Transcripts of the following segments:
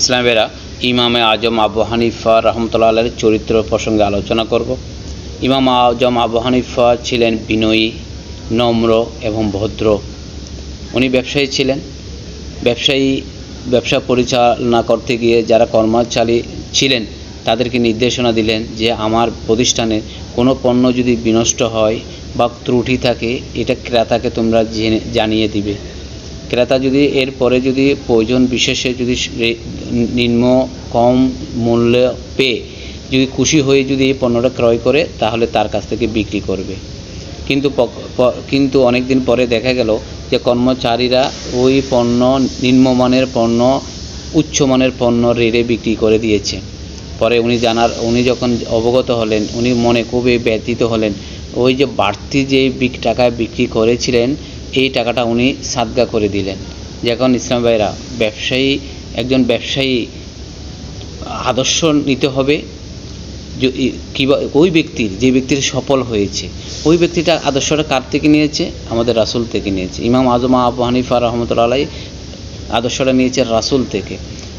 ইসলামেরা ইমামে আজম আবু হানিফা রহমতুল্লাহ আলের চরিত্র প্রসঙ্গে আলোচনা করব। ইমাম আজম আবু হানিফা ছিলেন বিনয়ী, নম্র এবং ভদ্র। উনি ব্যবসায়ী ছিলেন। ব্যবসায়ী, ব্যবসা পরিচালনা করতে গিয়ে যারা কর্মচারী ছিলেন, তাদেরকে নির্দেশনা দিলেন যে আমার প্রতিষ্ঠানে কোনো পণ্য যদি বিনষ্ট হয় বা ত্রুটি থাকে, এটা ক্রেতাকে তোমরা জেনে, জানিয়ে দিবে। ক্রেতা যদি এর পরে যদি প্রয়োজন বিশেষে যদি নিম্ন কম মূল্য পেয়ে যদি খুশি হয়ে যদি এই পণ্যটা ক্রয় করে, তাহলে তার কাছ থেকে বিক্রি করবে। কিন্তু কিন্তু অনেক দিন পরে দেখা গেল যে কর্মচারীরা ওই পণ্য, নিম্নমানের পণ্য, উচ্চমানের পণ্য রেটে বিক্রি করে দিয়েছে। পরে উনি জানার, উনি যখন অবগত হলেন, উনি মনে খুবই ব্যথিত হলেন। ওই যে বাড়তি যে বিক টাকায় বিক্রি করেছিলেন এই টাকাটা উনি সাদগা করে দিলেন। যখন ইসলাম ভাইরা ব্যবসায়ী, একজন ব্যবসায়ী আদর্শ নিতে হবে। কিবা, ওই ব্যক্তির যে ব্যক্তির সফল হয়েছে, ওই ব্যক্তিটা আদর্শটা কার থেকে নিয়েছে? আমাদের রাসূল থেকে নিয়েছে। ইমাম আজম আবু হানিফা রহমতুল্লাহ আদর্শটা নিয়েছে রাসূল থেকে।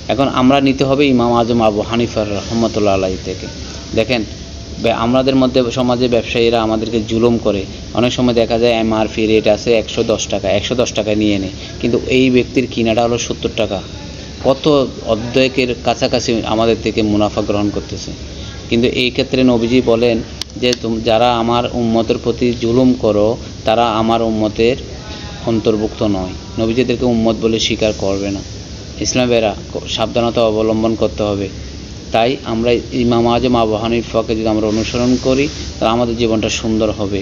এখন আমরা নিতে হবে ইমাম আজম আবু হানিফার রহমতুল্লাহ থেকে। দেখেন আমাদের মধ্যে সমাজে ব্যবসায়ীরা আমাদেরকে জুলুম করে। অনেক সময় দেখা যায় এমআরপি রেট আছে একশো দশ টাকা, একশো দশ টাকায় নিয়ে নেয় কিন্তু এই ব্যক্তির কিনাটা হলো সত্তর টাকা। কত অর্ধেকের কাছাকাছি আমাদের থেকে মুনাফা গ্রহণ করতেছে। কিন্তু এই ক্ষেত্রে নবীজি বলেন যে যারা আমার উম্মতের প্রতি জুলুম করো, তারা আমার উম্মতের অন্তর্ভুক্ত নয়। নবীজিদেরকে উম্মত বলে স্বীকার করবে না। ইসলামেরা সাবধানতা অবলম্বন করতে হবে। তাই আমরা ইমাম আজম আবু হানিফাকে যদি আমরা অনুসরণ করি, তাহলে আমাদের জীবনটা সুন্দর হবে।